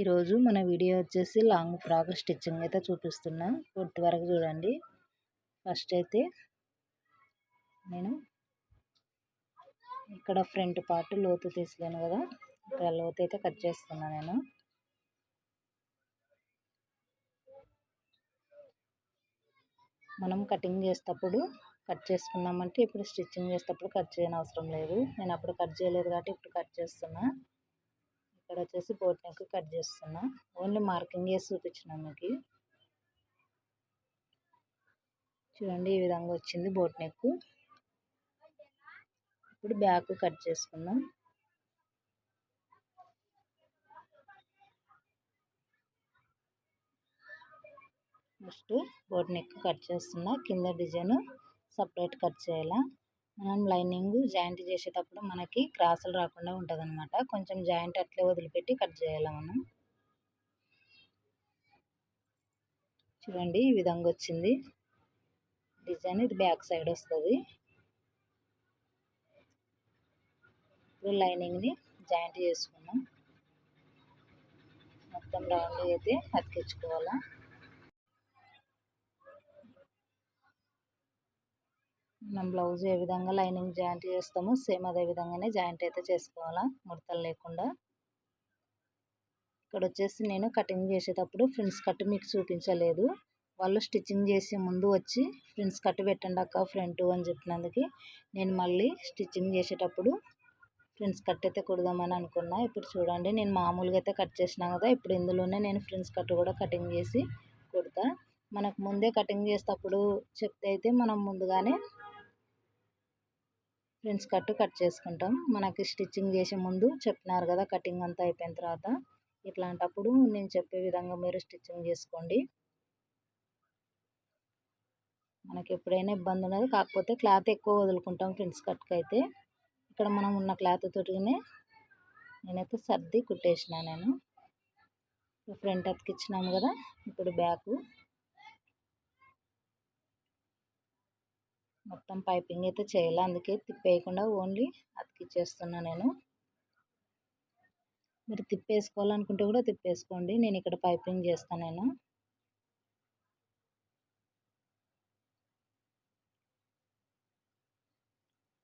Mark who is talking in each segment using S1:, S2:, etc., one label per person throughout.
S1: ఈరోజు మన వీడియో వచ్చేసి లాంగ్ ఫ్రాక్ స్టిచ్చింగ్ అయితే చూపిస్తున్నా. పూర్తి వరకు చూడండి. ఫస్ట్ అయితే నేను ఇక్కడ ఫ్రంట్ పార్ట్ లోతు తీసుకున్నాను కదా. ఇక్కడ లోతు అయితే కట్ చేస్తున్నా నేను. మనం కటింగ్ చేసేటప్పుడు కట్ చేసుకున్నామంటే ఇప్పుడు స్టిచ్చింగ్ చేసేటప్పుడు కట్ చేయని అవసరం లేదు. నేను అప్పుడు కట్ చేయలేదు కాబట్టి ఇప్పుడు కట్ చేస్తున్నా. ఇక్కడ వచ్చేసి బోట్ నెక్ కట్ చేస్తున్నా. ఓన్లీ మార్కింగ్ వేసి చూపించిన మీకు. చూడండి ఈ విధంగా వచ్చింది బోట్ నెక్ ఇప్పుడు బ్యాక్ కట్ చేసుకుందాం. ఫస్ట్ బోట్ నెక్ కట్ చేస్తున్నా. కింద డిజైన్ సపరేట్ కట్ చేయాలా? మనం లైనింగ్ జాయింట్ చేసేటప్పుడు మనకి క్రాసులు రాకుండా ఉంటుంది అనమాట కొంచెం జాయింట్ అట్లే వదిలిపెట్టి కట్ చేయాలి మనం. చూడండి ఈ విధంగా వచ్చింది. డిజైన్ ఇది బ్యాక్ సైడ్ వస్తుంది. ఇప్పుడు లైనింగ్ని జాయింట్ చేసుకున్నాం మొత్తం రౌండ్ అయితే అతికించుకోవాలా. మనం బ్లౌజ్ ఏ విధంగా లైనింగ్ జాయింట్ చేస్తామో సేమ్ అదే విధంగానే జాయింట్ అయితే చేసుకోవాలా ముడతలు లేకుండా. ఇక్కడ వచ్చేసి నేను కటింగ్ చేసేటప్పుడు ఫ్రిన్స్ కట్ మీకు చూపించలేదు. వాళ్ళు స్టిచ్చింగ్ చేసే ముందు వచ్చి ఫ్రిన్స్ కట్ పెట్టండి అక్క ఫ్రంట్ అని చెప్పినందుకు నేను మళ్ళీ స్టిచ్చింగ్ చేసేటప్పుడు ఫ్రిన్స్ కట్ అయితే కుడదామని అనుకున్నా. ఇప్పుడు చూడండి నేను మామూలుగా అయితే కట్ చేసినా కదా ఇప్పుడు ఇందులోనే నేను ఫ్రిన్స్ కట్ కూడా కటింగ్ చేసి కుడతా. మనకు ముందే కటింగ్ చేసేటప్పుడు చెప్తే అయితే మనం ముందుగానే ఫ్రెండ్స్ కట్టు కట్ చేసుకుంటాం. మనకి స్టిచ్చింగ్ చేసే ముందు చెప్పినారు కదా కటింగ్ అంతా అయిపోయిన తర్వాత ఇట్లాంటప్పుడు నేను చెప్పే విధంగా మీరు స్టిచ్చింగ్ చేసుకోండి. మనకి ఎప్పుడైనా ఇబ్బంది ఉండదు. కాకపోతే క్లాత్ ఎక్కువ వదులుకుంటాం ఫ్రెండ్స్ కట్కి అయితే ఇక్కడ మనం ఉన్న క్లాత్ తోటినే నేనైతే సర్ది కుట్టేసిన నేను. ఫ్రంట్ అతికిచ్చినాము కదా ఇప్పుడు బ్యాక్. మొత్తం పైపింగ్ అయితే చేయాలి. అందుకే తిప్పేయకుండా ఓన్లీ అతికిచ్చేస్తున్నా నేను. మీరు తిప్పేసుకోవాలనుకుంటే కూడా తిప్పేసుకోండి. నేను ఇక్కడ పైపింగ్ చేస్తాను నేను.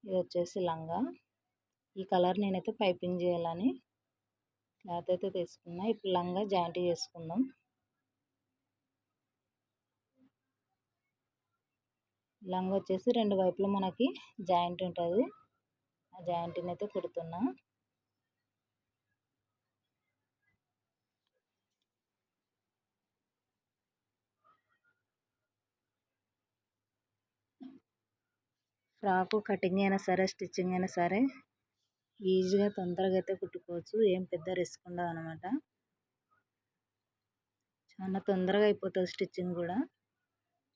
S1: ఇది వచ్చేసి లంగా. ఈ కలర్ నేనైతే పైపింగ్ చేయాలని క్లాత్ అయితే తీసుకున్నా. ఇప్పుడు లంగా జాయింట్ చేసుకుందాం. లంగ్ వచ్చేసి రెండు వైపులు మనకి జాయింట్ ఉంటుంది. ఆ జాయింట్ని అయితే కుడుతున్నా. ఫ్రాకు కటింగ్ అయినా సరే స్టిచ్చింగ్ అయినా సరే ఈజీగా తొందరగా అయితే కుట్టుకోవచ్చు. ఏం పెద్ద రిస్క్ ఉండదు అనమాట చాలా తొందరగా అయిపోతుంది స్టిచ్చింగ్ కూడా.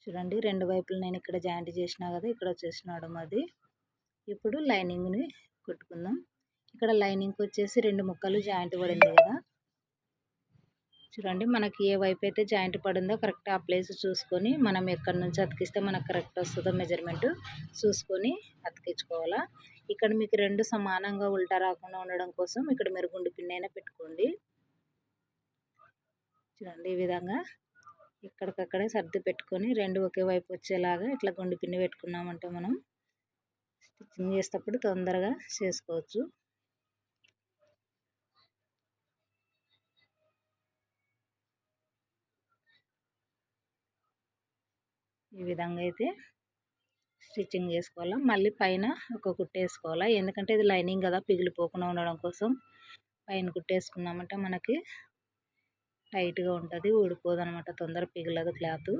S1: చూడండి రెండు వైపులు నేను ఇక్కడ జాయింట్ చేసినా కదా ఇక్కడ వచ్చేసినాడు అది. ఇప్పుడు లైనింగ్ని కుట్టుకుందాం. ఇక్కడ లైనింగ్కి వచ్చేసి రెండు ముక్కలు జాయింట్ పడింది కదా. చూడండి మనకి ఏ వైపు అయితే జాయింట్ పడిందో కరెక్ట్ ఆ ప్లేస్ చూసుకొని మనం ఎక్కడి నుంచి అతికిస్తే మనకు కరెక్ట్ వస్తుందో మెజర్మెంట్ చూసుకొని అతికించుకోవాలా. ఇక్కడ మీకు రెండు సమానంగా ఉల్టా రాకుండా ఉండడం కోసం ఇక్కడ మీరు గుండు పిన్ అయినా పెట్టుకోండి. చూడండి ఈ విధంగా ఇక్కడికక్కడే సర్ది పెట్టుకొని రెండు ఒకే వైపు వచ్చేలాగా ఇట్లా గుండు పిండి పెట్టుకున్నామంటే మనం. స్టిచ్చింగ్ చేసేటప్పుడు తొందరగా చేసుకోవచ్చు. ఈ విధంగా అయితే స్టిచ్చింగ్ చేసుకోవాలా. మళ్ళీ పైన ఒక కుట్టేసుకోవాలా ఎందుకంటే ఇది లైనింగ్ కదా పిగిలిపోకుండా ఉండడం కోసం. పైన కుట్టేసుకున్నామంటే మనకి టైట్గా ఉంటుంది ఊడిపోదు అనమాట తొందర పిగలదు క్లాత్.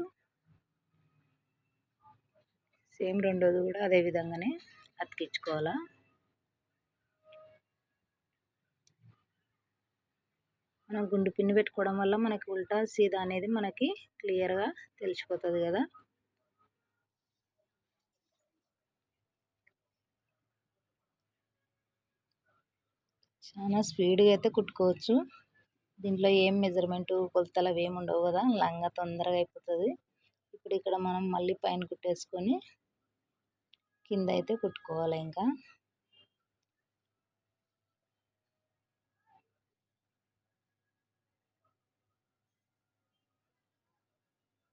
S1: సేమ్ రెండోది కూడా అదే విధంగానే అతికించుకోవాలా. మనం గుండు పిన్ను పెట్టుకోవడం వల్ల మనకి ఉల్టా సీదా అనేది మనకి క్లియర్గా తెలిసిపోతుంది కదా. చాలా స్పీడ్గా అయితే కుట్టుకోవచ్చు. దీంట్లో ఏం మెజర్మెంటు కొలతలు అవి ఏమి ఉండవు కదా లంగా తొందరగా అయిపోతుంది ఇప్పుడు ఇక్కడ మనం మళ్ళీ పైన కుట్టేసుకొని కింద అయితే కుట్టుకోవాలి ఇంకా.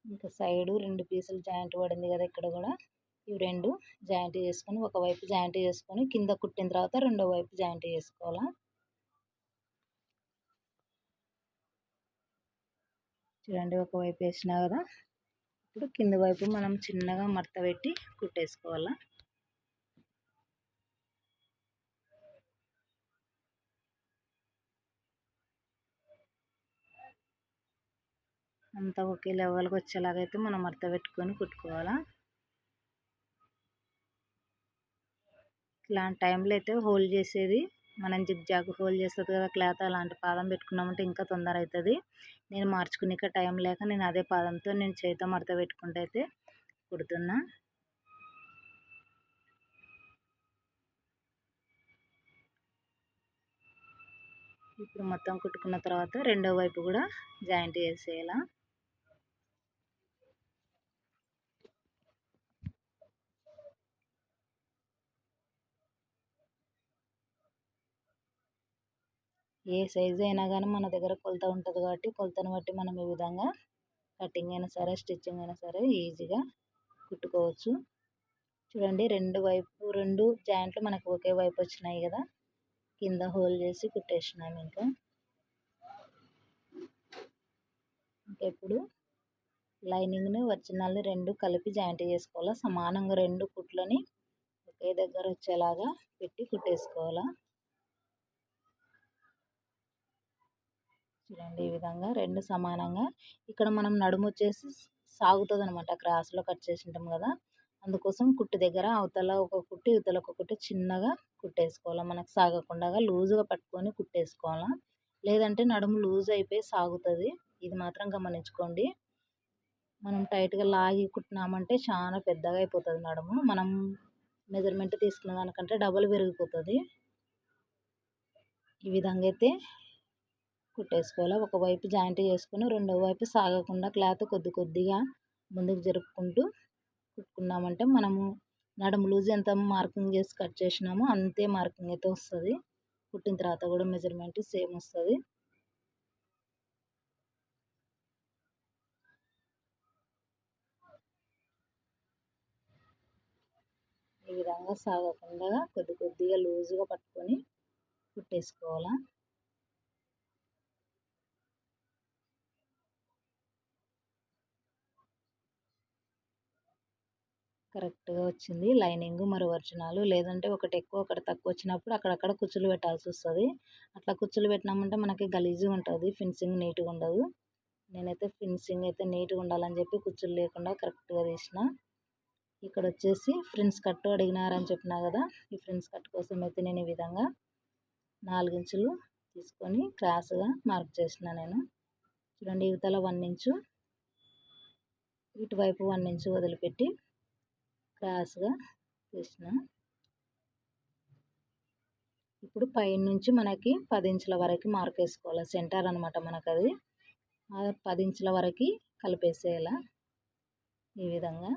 S1: ఇంకా సైడు రెండు పీసులు జాయింట్ పడింది కదా ఇక్కడ కూడా. ఇవి రెండు జాయింట్ చేసుకొని ఒకవైపు జాయింట్ చేసుకొని కింద కుట్టిన తర్వాత రెండో వైపు జాయింట్ చేసుకోవాలా? చూడండి ఒకవైపు వేసినా కదా. ఇప్పుడు కింద వైపు మనం చిన్నగా మడత పెట్టి కుట్టేసుకోవాలా. అంతా ఒకే లెవెల్కి వచ్చేలాగైతే మనం మడత పెట్టుకొని కుట్టుకోవాలా. ఇలాంటి టైంలో అయితే హోల్డ్ చేసేది మనం జిగ్జాగ్ హోల్ చేస్తుంది కదా క్లాత్ అలాంటి పాదం పెట్టుకున్నామంటే ఇంకా తొందర అవుతుంది నేను మార్చుకునే టైం లేక నేను అదే పాదంతో నేను చేతితో మడత పెట్టుకుంటే అయితే కుడుతున్నా. ఇప్పుడు మొత్తం కుట్టుకున్న తర్వాత రెండో వైపు కూడా జాయింట్ చేసేయాల? ఏ సైజు అయినా కానీ మన దగ్గర కొలత ఉంటుంది కాబట్టి కొలతను బట్టి మనం ఈ విధంగా కటింగ్ అయినా సరే స్టిచ్చింగ్ అయినా సరే ఈజీగా కుట్టుకోవచ్చు. చూడండి రెండు వైపు రెండు జాయింట్లు మనకు ఒకే వైపు వచ్చినాయి కదా. కింద హోల్ చేసి కుట్టేసినాం ఇంకా ఇప్పుడు లైనింగ్ని ఒరిజినల్ని రెండు కలిపి జాయింట్ చేసుకోవాలా? సమానంగా రెండు కుట్లని ఒకే దగ్గర వచ్చేలాగా పెట్టి కుట్టేసుకోవాలా? చూడండి ఈ విధంగా రెండు సమానంగా ఇక్కడ మనం నడుము వచ్చేసి సాగుతుంది అనమాట క్రాస్లో కట్ చేసి ఉంటాం కదా. అందుకోసం కుట్టు దగ్గర అవతల ఒక కుట్టి ఇవతల ఒక కుట్టి చిన్నగా కుట్టేసుకోవాలి. మనకు సాగకుండా లూజుగా పట్టుకొని కుట్టేసుకోవాలా. లేదంటే నడుము లూజ్ అయిపోయి సాగుతుంది. ఇది మాత్రం గమనించుకోండి. మనం టైట్గా లాగి కుట్టినామంటే చాలా పెద్దగా అయిపోతుంది నడుము. మనం మెజర్మెంట్ తీసుకున్న దానికంటే డబల్ పెరిగిపోతుంది ఈ విధంగా అయితే కుట్టేసుకోవాలి. ఒకవైపు జాయింట్ చేసుకొని రెండో వైపు సాగకుండా క్లాత్ కొద్ది కొద్దిగా ముందుకు జరుపుకుంటూ కుట్టుకున్నామంటే మనము నడుము లూజ్ ఎంత మార్కింగ్ చేసి కట్ చేసినామో అంతే మార్కింగ్ అయితే వస్తుంది. కుట్టిన తర్వాత కూడా మెజర్మెంట్ సేమ్ వస్తుంది. ఈ విధంగా సాగకుండా కొద్ది కొద్దిగా లూజుగా పట్టుకొని కుట్టేసుకోవాలా. కరెక్ట్గా వచ్చింది. లైనింగ్ మరి వర్జనాలు లేదంటే ఒకటి ఎక్కువ ఒకటి తక్కువ వచ్చినప్పుడు అక్కడక్కడ కుచ్చులు పెట్టాల్సి వస్తుంది. అట్లా కుచ్చులు పెట్టినామంటే మనకి గలీజుగా ఉంటుంది. ఫినిషింగ్ నీట్గా ఉండదు. నేనైతే ఫినిషింగ్ అయితే నీట్గా ఉండాలని చెప్పి కుచ్చులు లేకుండా కరెక్ట్గా తీసిన. ఇక్కడ వచ్చేసి ఫ్రిన్స్ కట్ అడిగినారని చెప్పినా కదా ఈ ఫ్రిన్స్ కట్ కోసం అయితే నేను ఈ విధంగా నాలుగించులు తీసుకొని క్రాస్గా మార్క్ చేసిన నేను. చూడండి ఇవతల వన్ ఇంచు ఇటువైపు వన్ ఇంచు వదిలిపెట్టి క్రాస్గా తీసిన ఇప్పుడు పైనుంచి మనకి పది ఇంచుల వరకు మార్క్ వేసుకోవాలి సెంటర్ అనమాట మనకు అది పది ఇంచుల వరకు కలిపేసేయాల? ఈ విధంగా.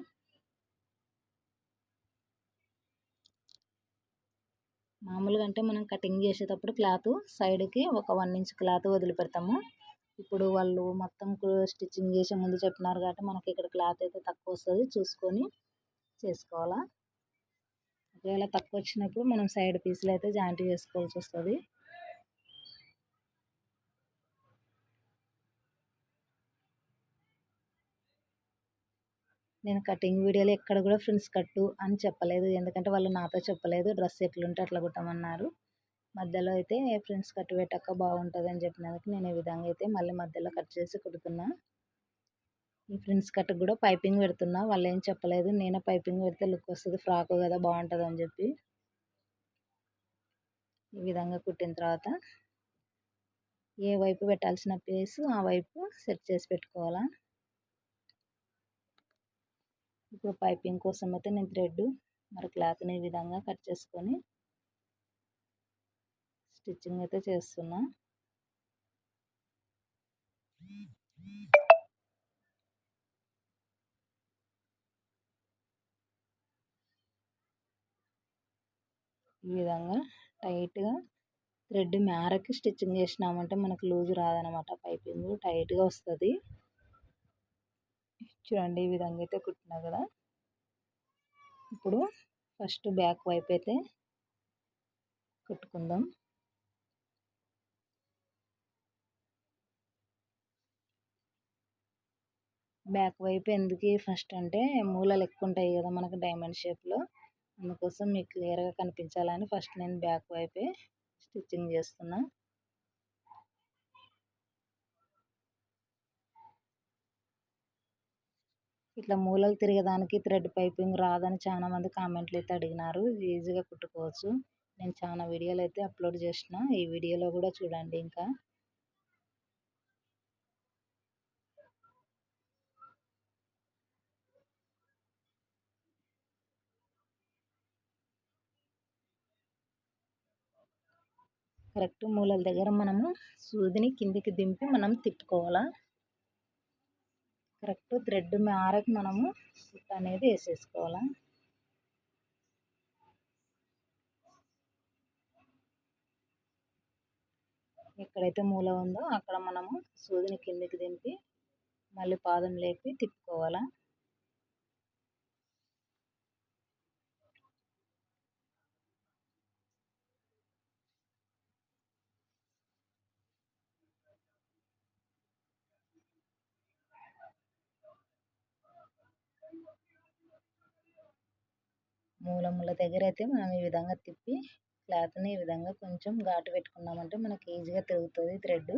S1: మామూలుగా అంటే మనం కటింగ్ చేసేటప్పుడు క్లాత్ సైడ్కి ఒక వన్ ఇంచ్ క్లాత్ వదిలిపెడతాము. ఇప్పుడు వాళ్ళు మొత్తం స్టిచ్చింగ్ చేసే ముందు చెప్పినారు కాబట్టి మనకి ఇక్కడ క్లాత్ అయితే తక్కువ వస్తుంది. చూసుకొని చేసుకోవాలా? ఒకవేళ తక్కువ వచ్చినప్పుడు మనం సైడ్ పీసులు అయితే జాయింట్ చేసుకోవాల్సి వస్తుంది నేను కటింగ్ వీడియోలో ఎక్కడ కూడా ఫ్రెండ్స్ కట్టు అని చెప్పలేదు. ఎందుకంటే వాళ్ళు నాతో చెప్పలేదు. డ్రెస్ ఎట్లుంటే అట్లా కుట్టమన్నారు. మధ్యలో అయితే ఫ్రెండ్స్ కట్టు పెట్టాక బాగుంటుంది అని చెప్పినందుకు నేను ఈ విధంగా అయితే మళ్ళీ మధ్యలో కట్ చేసి కుడుతున్నా. ఈ ఫ్రెండ్స్ కట్ట కూడా పైపింగ్ పెడుతున్నా. వాళ్ళు ఏం చెప్పలేదు. నేనే పైపింగ్ పెడితే లుక్ వస్తుంది. ఫ్రాక్ కదా బాగుంటుంది అని చెప్పి. ఈ విధంగా కుట్టిన తర్వాత ఏ వైపు పెట్టాల్సిన ప్లేస్ ఆ వైపు సెట్ చేసి పెట్టుకోవాలా. ఇప్పుడు పైపింగ్ కోసం అయితే నేను థ్రెడ్ మరి క్లాత్ని ఈ విధంగా కట్ చేసుకొని స్టిచ్చింగ్ అయితే చేస్తున్నా. ఈ విధంగా టైట్గా థ్రెడ్ మేరకి స్టిచ్చింగ్ చేసినామంటే మనకు లూజ్ రాదనమాట. పైపింగ్ టైట్గా వస్తుంది. చూడండి ఈ విధంగా అయితే కుట్టినా కదా. ఇప్పుడు ఫస్ట్ బ్యాక్ వైపు అయితే కుట్టుకుందాం. బ్యాక్ వైపు ఎందుకు ఫస్ట్ అంటే మూలలు ఎక్కువ ఉంటాయి కదా మనకు డైమండ్ షేప్లో. అందుకోసం మీకు క్లియర్గా కనిపించాలని ఫస్ట్ నేను బ్యాక్ వైపే స్టిచ్చింగ్ చేస్తున్నా. ఇట్లా మూలలు తిరిగేదానికి థ్రెడ్ పైపింగ్ రాదని చాలా మంది కామెంట్లు అయితే అడిగినారు. ఈజీగా కుట్టుకోవచ్చు. నేను చాలా వీడియోలు అయితే అప్లోడ్ చేసిన. ఈ వీడియోలో కూడా చూడండి ఇంకా. కరెక్ట్ మూలల దగ్గర మనము సూదిని కిందికి దింపి మనం తిప్పుకోవాలా? కరెక్ట్ థ్రెడ్ మేరకు మనము కుట్ట అనేది వేసేసుకోవాలా? ఎక్కడైతే మూల ఉందో అక్కడ మనము సూదిని కిందికి దింపి మళ్ళీ పాదం లేపి తిప్పుకోవాలా? మూలముల దగ్గర అయితే మనం ఈ విధంగా తిప్పి క్లాత్ని ఈ విధంగా కొంచెం ఘాటు పెట్టుకున్నామంటే మనకి ఈజీగా తిరుగుతుంది థ్రెడ్.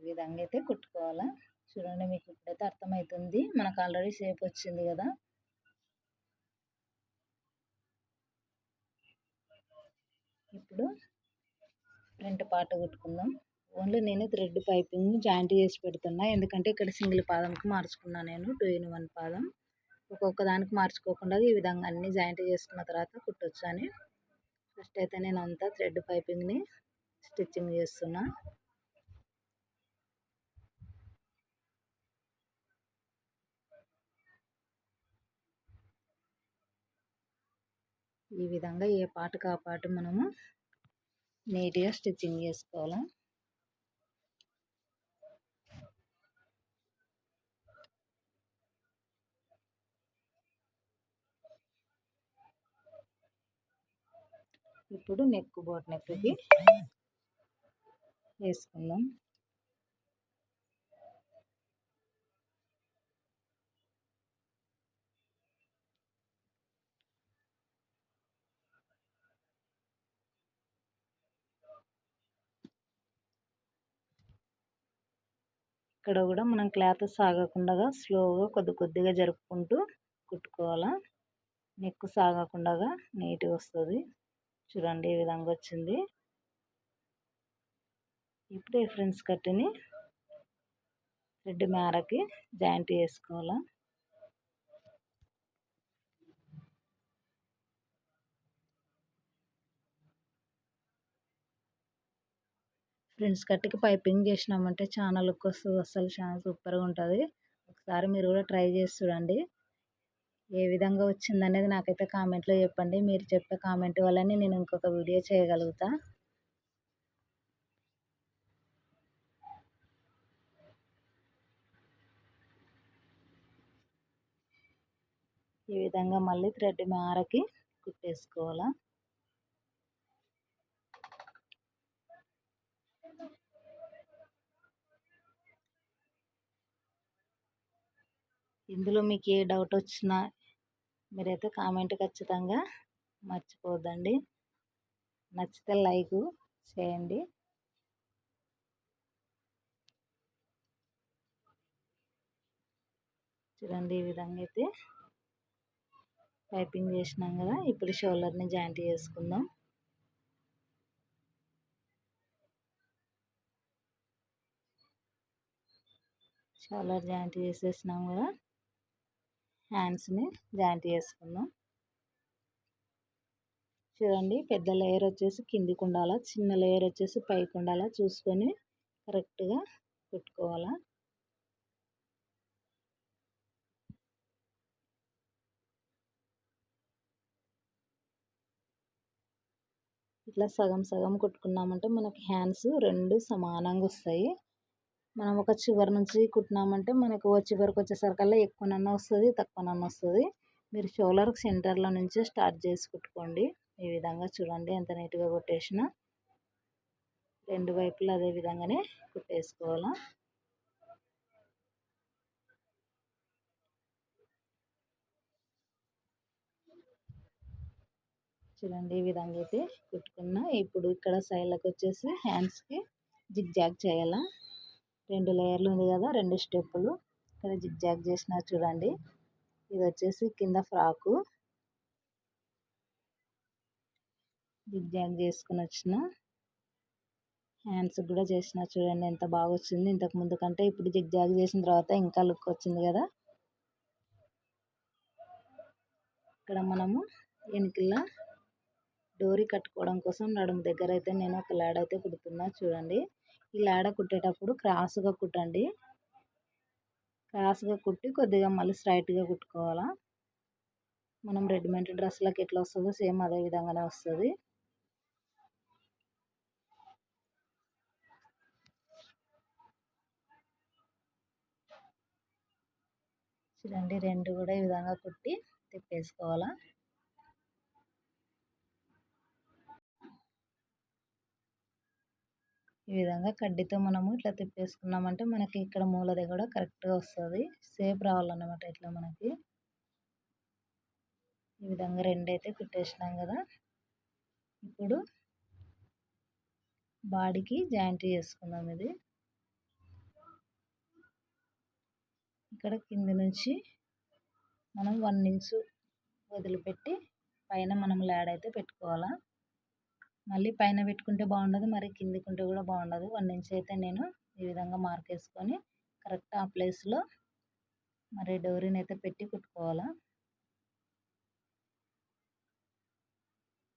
S1: ఈ విధంగా అయితే కుట్టుకోవాలా. చూడండి మీకు ఇప్పుడైతే అర్థమవుతుంది మనకు ఆల్రెడీ షేప్ వచ్చింది కదా. ఇప్పుడు ఫ్రంట్ పార్ట్ కుట్టుకుందాం. ఓన్లీ నేను థ్రెడ్ పైపింగ్ జాయింట్ చేసి పెడుతున్నా. ఎందుకంటే ఇక్కడ సింగిల్ పాదంకి మార్చుకున్నా నేను టూ ఇన్ వన్ పాదం. ఒక్కొక్క దానికి మార్చుకోకుండా ఈ విధంగా అన్ని జాయింట్ చేసుకున్న తర్వాత కుట్టొచ్చు అని ఫస్ట్ అయితే నేను అంతా థ్రెడ్ పైపింగ్ని స్టిచ్చింగ్ చేస్తున్నా. ఈ విధంగా ఏ పాటకు ఆ పాట మనము నీట్గా స్టిచ్చింగ్ చేసుకోవాలి? ఇప్పుడు నెక్ బోట్ నెక్కి వేసుకుందాం. ఇక్కడ కూడా మనం క్లాత్ సాగకుండా స్లోగా కొద్ది కొద్దిగా జరుపుకుంటూ కుట్టుకోవాలా. నెక్ సాగకుండా నీట్గా వస్తుంది. చూడండి ఈ విధంగా వచ్చింది. ఇప్పుడు ఈ ఫ్రెండ్స్ కట్టిని రెడ్ మేరకి జాయింట్ చేసుకోవాలా. ఫ్రెండ్స్ కట్టకి పైపింగ్ చేసినామంటే చాలా లుక్ వస్తుంది అసలు చాలా సూపర్గా ఉంటుంది. ఒకసారి మీరు కూడా ట్రై చేసి చూడండి. ఏ విధంగా వచ్చిందనేది నాకైతే కామెంట్లో చెప్పండి. మీరు చెప్పే కామెంట్ వల్లనే నేను ఇంకొక వీడియో చేయగలుగుతా. ఈ విధంగా మళ్ళీ థ్రెడ్ మారకి కుట్టేసుకోవాలా? ఇందులో మీకు ఏ డౌట్ వచ్చినా మీరైతే కామెంట్ ఖచ్చితంగా మర్చిపోద్దండి నచ్చితే లైక్ చేయండి. చూడండి ఈ విధంగా అయితే పైపింగ్ చేసినాం కదా ఇప్పుడు షోల్డర్ని జాయింట్ చేసుకుందాం. షోల్డర్ జాయింట్ చేసేసినాం కదా. హ్యాండ్స్ని జాయింట్ చేసుకుందాం. చూడండి పెద్ద లేయర్ వచ్చేసి కిందికి ఉండాలా చిన్న లేయర్ వచ్చేసి పైకి ఉండాలా చూసుకొని కరెక్ట్గా కుట్టుకోవాలా ఇట్లా సగం సగం కుట్టుకున్నామంటే మనకి హ్యాండ్స్ రెండు సమానంగా వస్తాయి. మనం ఒక చివరి నుంచి కుట్టినామంటే మనకు చివరికి వచ్చేసరికల్లా ఎక్కువనన్నా వస్తుంది తక్కువనన్నా వస్తుంది. మీరు షోలర్ సెంటర్లో నుంచే స్టార్ట్ చేసి కుట్టుకోండి. ఈ విధంగా చూడండి ఎంత నీట్గా కుట్టేసిన. రెండు వైపులు అదే విధంగానే కుట్టేసుకోవాలా. చూడండి ఈ విధంగా అయితే కుట్టుకున్నా. ఇప్పుడు ఇక్కడ సైడ్లకు వచ్చేసి హ్యాండ్స్కి జిగ్ జాగ్ చేయాలా. రెండు లేయర్లు ఉంది కదా రెండు స్టెప్పులు. ఇక్కడ జిగ్ జాగ్ చేసిన చూడండి. ఇది వచ్చేసి కింద ఫ్రాకు. జిగ్ జాగ్ చేసుకుని వచ్చిన. హ్యాండ్స్ కూడా చేసిన చూడండి ఎంత బాగా వచ్చింది. ఇంతకు ముందు కంటే ఇప్పుడు జిగ్ జాగ్ చేసిన తర్వాత ఇంకా లుక్ వచ్చింది కదా. ఇక్కడ మనము వెనుకల డోరీ కట్టుకోవడం కోసం నడుము దగ్గర అయితే నేను ఒక ల్యాడ్ అయితే కుడుతున్నా చూడండి. ఈ లాడ కుట్టేటప్పుడు క్రాస్గా కుట్టండి. క్రాస్గా కుట్టి కొద్దిగా మళ్ళీ స్ట్రైట్గా కుట్టుకోవాలా. మనం రెడీమేడ్ డ్రెస్లకు ఎట్లా వస్తుందో సేమ్ అదే విధంగానే వస్తుంది. చూడండి రెండు కూడా ఈ విధంగా కుట్టి తిప్పేసుకోవాలా. ఈ విధంగా కడ్డీతో మనము ఇట్లా తిప్పేసుకున్నామంటే మనకి ఇక్కడ మూల దగ్గర కరెక్ట్గా వస్తుంది. సేఫ్ రావాలన్నమాట ఇట్లా మనకి. ఈ విధంగా రెండైతే కుట్టేసినాం కదా. ఇప్పుడు బాడీకి జాయింట్ చేసుకుందాం ఇది. ఇక్కడ కింది నుంచి మనం వన్ ఇంచు వదిలిపెట్టి పైన మనం ల్యాడ్ అయితే పెట్టుకోవాలా? మళ్ళీ పైన పెట్టుకుంటే బాగుండదు మరి కిందికి ఉంటే కూడా బాగుండదు. వన్ ఇంచ్ అయితే నేను ఈ విధంగా మార్క్ వేసుకొని కరెక్ట్ ఆ ప్లేస్లో మరి డోరీని అయితే పెట్టి కుట్టుకోవాలా.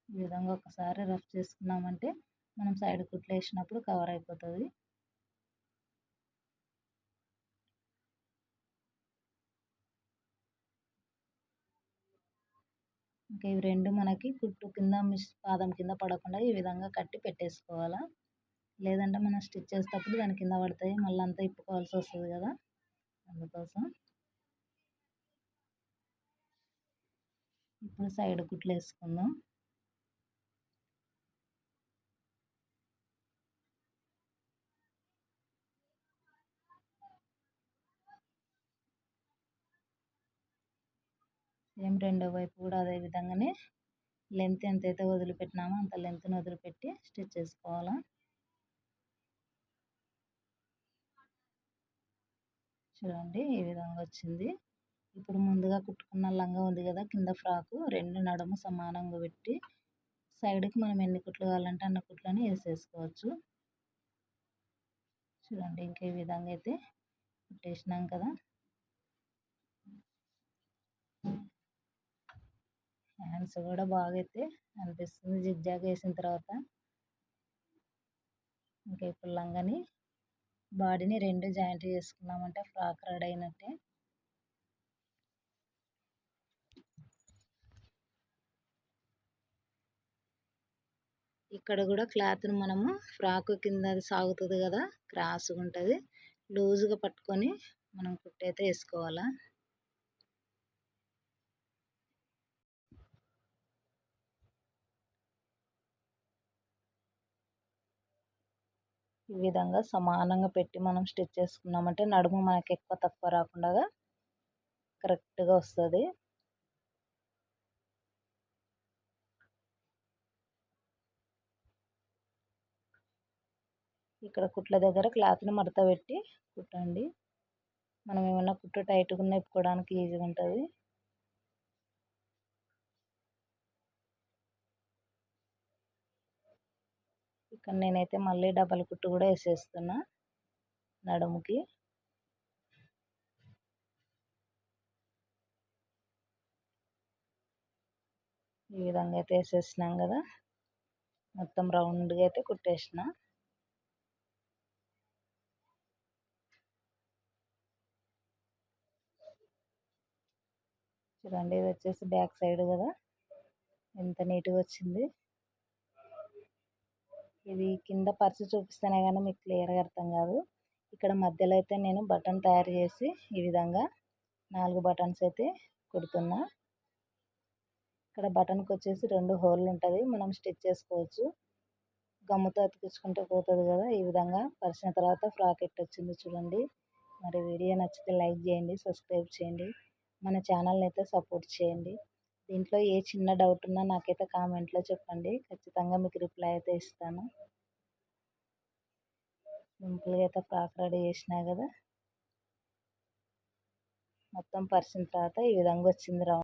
S1: ఈ విధంగా ఒకసారి రఫ్ చేసుకున్నామంటే మనం సైడ్ కుట్లు వేసినప్పుడు కవర్ అయిపోతుంది. ఇంకా ఇవి రెండు మనకి కుట్టు కింద పాదం కింద పడకుండా ఈ విధంగా కట్టి పెట్టేసుకోవాలా. లేదంటే మనం స్టిచ్ చేసేటప్పుడు దాని కింద పడతాయి మళ్ళీ అంతా ఇప్పుకోవాల్సి వస్తుంది కదా అందుకోసం. ఇప్పుడు సైడ్ కుట్లు వేసుకుందాం. సేమ్ రెండో వైపు కూడా అదే విధంగానే లెంత్ ఎంతైతే వదిలిపెట్టినామో అంత లెంత్ని వదిలిపెట్టి స్టిచ్ చేసుకోవాలా. చూడండి ఈ విధంగా వచ్చింది. ఇప్పుడు ముందుగా కుట్టుకున్న లంగా ఉంది కదా కింద ఫ్రాకు రెండు నడుము సమానంగా పెట్టి సైడ్కి మనం ఎన్ని కుట్లు కావాలంటే అన్న కుట్లని వేసేసుకోవచ్చు. చూడండి ఇంకే విధంగా అయితే కుట్టేసినాం కదా. హ్యాండ్స్ కూడా బాగా అయితే అనిపిస్తుంది. జిగ్జాగ్ వేసిన తర్వాత ఇంకా ఇప్పుడు లంగని బాడీని రెండు జాయింట్ చేసుకున్నామంటే ఫ్రాక్ రెడీ అయినట్టే. ఇక్కడ కూడా క్లాత్ని మనము ఫ్రాక్ కింద అది సాగుతుంది కదా క్రాస్గా ఉంటుంది. లూజ్గా పట్టుకొని మనం కుట్టయితే వేసుకోవాలా. ఈ విధంగా సమానంగా పెట్టి మనం స్టిచ్ చేసుకున్నామంటే నడుము మనకి ఎక్కువ తక్కువ రాకుండా కరెక్ట్గా వస్తుంది. ఇక్కడ కుట్ల దగ్గర క్లాత్ని మడత పెట్టి కుట్టండి. మనం ఏమైనా కుట్టు టైట్గా ఉన్న ఇప్పుకోవడానికి ఈజీగా ఉంటుంది. కానీ నేనైతే మళ్ళీ డబల్ కుట్టు కూడా వేసేస్తున్నా నడుముకి. ఈ విధంగా అయితే వేసేసినాం కదా. మొత్తం రౌండ్గా అయితే కుట్టేసిన. చూడండి ఇది వచ్చేసి బ్యాక్ సైడ్ కదా. ఎంత నీట్గా వచ్చింది. ఇది కింద పరిచి చూపిస్తేనే కానీ మీకు క్లియర్గా అర్థం కాదు. ఇక్కడ మధ్యలో అయితే నేను బటన్ తయారు చేసి ఈ విధంగా నాలుగు బటన్స్ అయితే కుడుతున్నా. ఇక్కడ బటన్కి వచ్చేసి రెండు హోల్ ఉంటుంది. మనం స్టిచ్ చేసుకోవచ్చు. గమ్ముతో అతికించుకుంటే పోతుంది కదా. ఈ విధంగా పరిచిన తర్వాత ఫ్రాక్ ఎట్ వచ్చింది చూడండి. మరి వీడియో నచ్చితే లైక్ చేయండి సబ్స్క్రైబ్ చేయండి. మన ఛానల్ని అయితే సపోర్ట్ చేయండి. దీంట్లో ఏ చిన్న డౌట్ ఉన్నా నాకైతే కామెంట్లో చెప్పండి. ఖచ్చితంగా మీకు రిప్లై అయితే ఇస్తాను. సింపుల్గా అయితే ఫ్రాక్ రెడీ చేసినా కదా! మొత్తం పరిచిన తర్వాత ఈ విధంగా వచ్చింది రౌండ్.